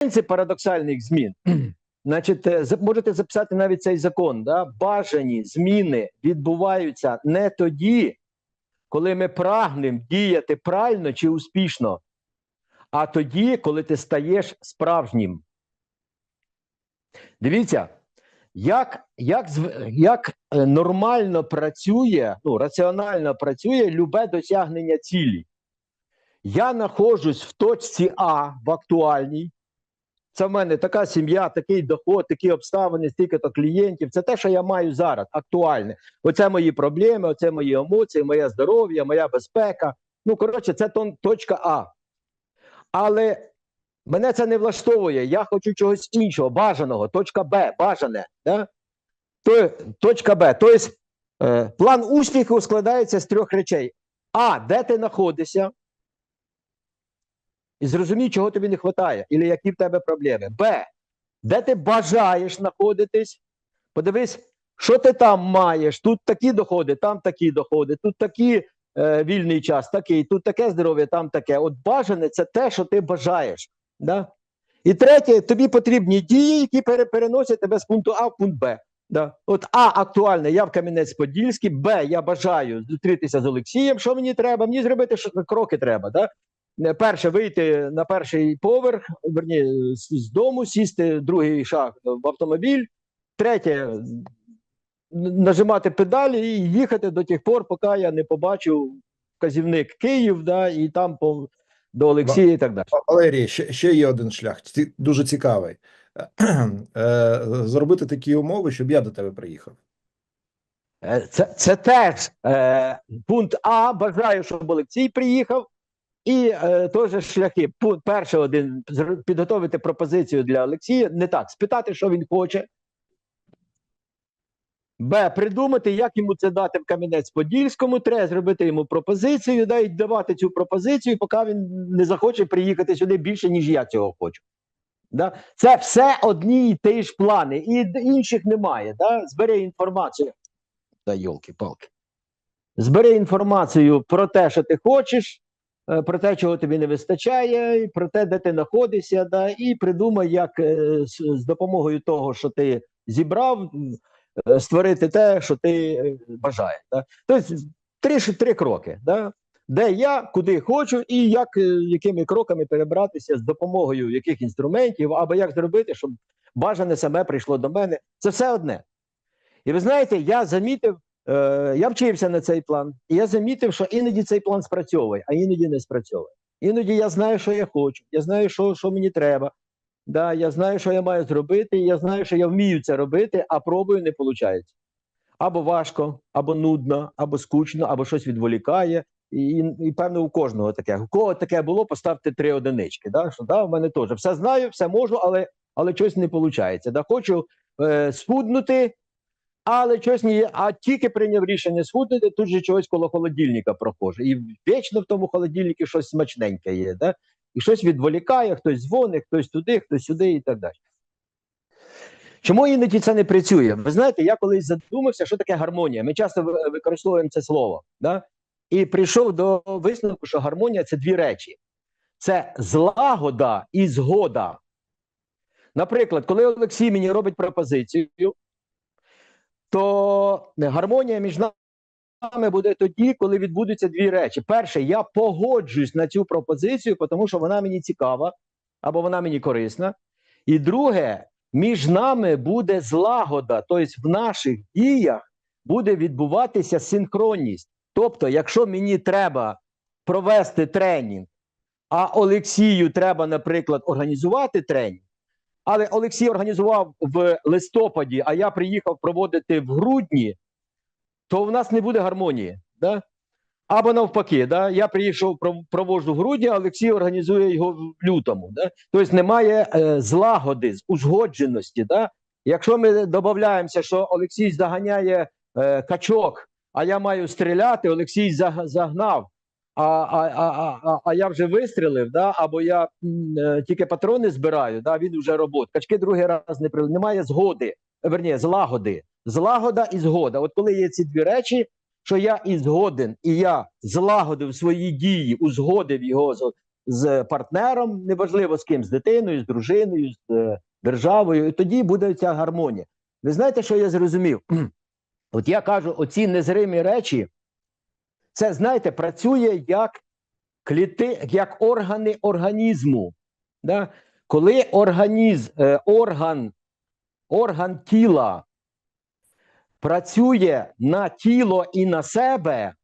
принцип парадоксальних змін. Значить, е, можете записати навіть цей закон. Да? Бажані зміни відбуваються не тоді, коли ми прагнемо діяти правильно чи успішно, а тоді, коли ти стаєш справжнім. Дивіться, як, як, як е, нормально працює, ну, раціонально працює любе досягнення цілі. Я знаходжусь в точці А в актуальній. Це в мене така сім'я, такий доход, такі обставини, стільки-то клієнтів. Це те, що я маю зараз, актуальне. Оце мої проблеми, оце мої емоції, моє здоров'я, моя безпека. Ну, коротше, це тон- точка А. Але мене це не влаштовує. Я хочу чогось іншого, бажаного, точка Б, бажане. Да? То, точка Б. Тобто, е, план успіху складається з трьох речей: А, де ти знаходишся? І зрозумій, чого тобі не вистачає, і які в тебе проблеми. Б. Де ти бажаєш знаходитись? Подивись, що ти там маєш. Тут такі доходи, там такі доходи, тут такі е, вільний час, такий, тут таке здоров'я, там таке. От бажане це те, що ти бажаєш. Да? І третє, тобі потрібні дії, які переносять тебе з пункту А в пункт Б. Да. От А актуальне, я в Кам'янець-Подільський, Б, я бажаю зустрітися з Олексієм. Що мені треба? Мені зробити що, кроки треба. Да? Е, Перше, вийти на перший поверх, верні, з, з дому, сісти, другий шаг в автомобіль, третє нажимати педалі і їхати до тих пор, поки я не побачу вказівник Київ, да, і там по, до Олексія і так далі. Валерій, ще, ще є один шлях, дуже цікавий. Е, Зробити такі умови, щоб я до тебе приїхав. Е, Це, це теж е, пункт А. Бажаю, щоб Олексій приїхав. І е, теж шляхи. Перший один підготовити пропозицію для Олексія. Не так, спитати, що він хоче. Б. Придумати, як йому це дати в Кам'янець-Подільському. Треба зробити йому пропозицію, да, і давати цю пропозицію, поки він не захоче приїхати сюди більше, ніж я цього хочу. Да? Це все одні і ті ж плани, і інших немає. Да? Збери інформацію. Та йолки-палки. Збери інформацію про те, що ти хочеш, про те, чого тобі не вистачає, про те, де ти знаходишся, да, і придумай, як е, з, допомогою того, що ти зібрав, е, створити те, що ти е, бажаєш. Да. Тобто три, три кроки. Да. Де я, куди хочу, і як, е, якими кроками перебратися з допомогою яких інструментів, або як зробити, щоб бажане саме прийшло до мене. Це все одне. І ви знаєте, я замітив, е, я вчився на цей план, і я замітив, що іноді цей план спрацьовує, а іноді не спрацьовує. Іноді я знаю, що я хочу, я знаю, що, що мені треба. Да, я знаю, що я маю зробити, я знаю, що я вмію це робити, а пробую не виходить. Або важко, або нудно, або скучно, або щось відволікає. І, і, і певно, у кожного таке. У кого таке було, поставте три одинички. Да? Що, да, в мене теж все знаю, все можу, але, але щось не виходить. Да? Хочу е, схуднути, але щось є. А тільки прийняв рішення схуднути, тут же чогось коло холодильника прохоже. І вічно в тому холодильнику щось смачненьке є. Да? І щось відволікає, хтось дзвонить, хтось туди, хтось сюди і так далі. Чому іноді це не працює? Ви знаєте, я колись задумався, що таке гармонія. Ми часто використовуємо це слово. Да? І прийшов до висновку, що гармонія це дві речі: це злагода і згода. Наприклад, коли Олексій мені робить пропозицію, то гармонія між нами буде тоді, коли відбудуться дві речі. Перше, я погоджуюсь на цю пропозицію, тому що вона мені цікава або вона мені корисна. І друге, між нами буде злагода, тобто в наших діях буде відбуватися синхронність. Тобто, якщо мені треба провести тренінг, а Олексію треба, наприклад, організувати тренінг, але Олексій організував в листопаді, а я приїхав проводити в грудні, то в нас не буде гармонії. Да? Або навпаки, да? я приїхав, пров- проводжу в грудні, а Олексій організує його в лютому. Да? Тобто немає е, злагоди, узгодженості. Да? Якщо ми додаємося, що Олексій заганяє е, качок, а я маю стріляти, Олексій загнав, а, а, а, а, я вже вистрілив, да? або я е, тільки патрони збираю, да? він вже робот. Качки другий раз не при немає згоди, е, верні, злагоди. Злагода і згода. От коли є ці дві речі, що я і згоден, і я злагодив свої дії, узгодив його з, з партнером, неважливо з ким, з дитиною, з дружиною, з е, державою, і тоді буде ця гармонія. Ви знаєте, що я зрозумів? От я кажу, оці незримі речі, це, знаєте, працює як кліти, як органи організму. Да? Коли організм, е, орган, орган тіла працює на тіло і на себе,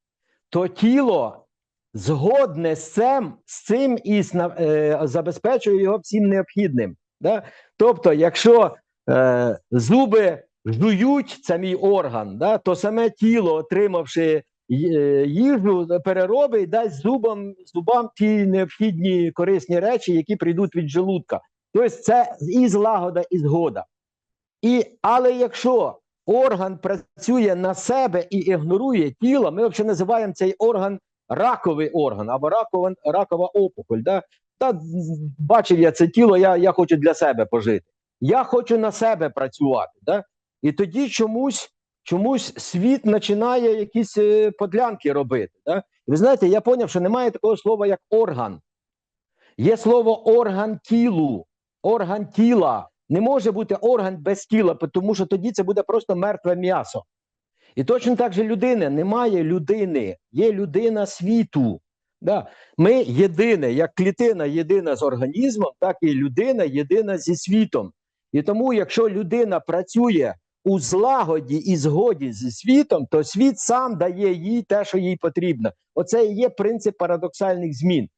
то тіло згодне з цим, з цим і е, забезпечує його всім необхідним. Да? Тобто, якщо е, зуби жують, це мій орган, да, то саме тіло, отримавши їжу, переробить і дасть зубам, зубам ті необхідні корисні речі, які прийдуть від желудка. Тобто це і злагода, і згода. І, але якщо орган працює на себе і ігнорує тіло, ми взагалі називаємо цей орган раковий орган або ракова, ракова опухоль. Да? Та бачив я це тіло, я, я хочу для себе пожити. Я хочу на себе працювати. Да? І тоді чомусь, чомусь світ починає якісь е, подлянки робити. Да? Ви знаєте, я зрозумів, що немає такого слова, як орган. Є слово орган тілу, орган тіла. Не може бути орган без тіла, тому що тоді це буде просто мертве м'ясо. І точно так же людини немає людини, є людина світу. Да. Ми єдине, як клітина єдина з організмом, так і людина єдина зі світом. І тому, якщо людина працює у злагоді і згоді зі світом, то світ сам дає їй те, що їй потрібно. Оце і є принцип парадоксальних змін.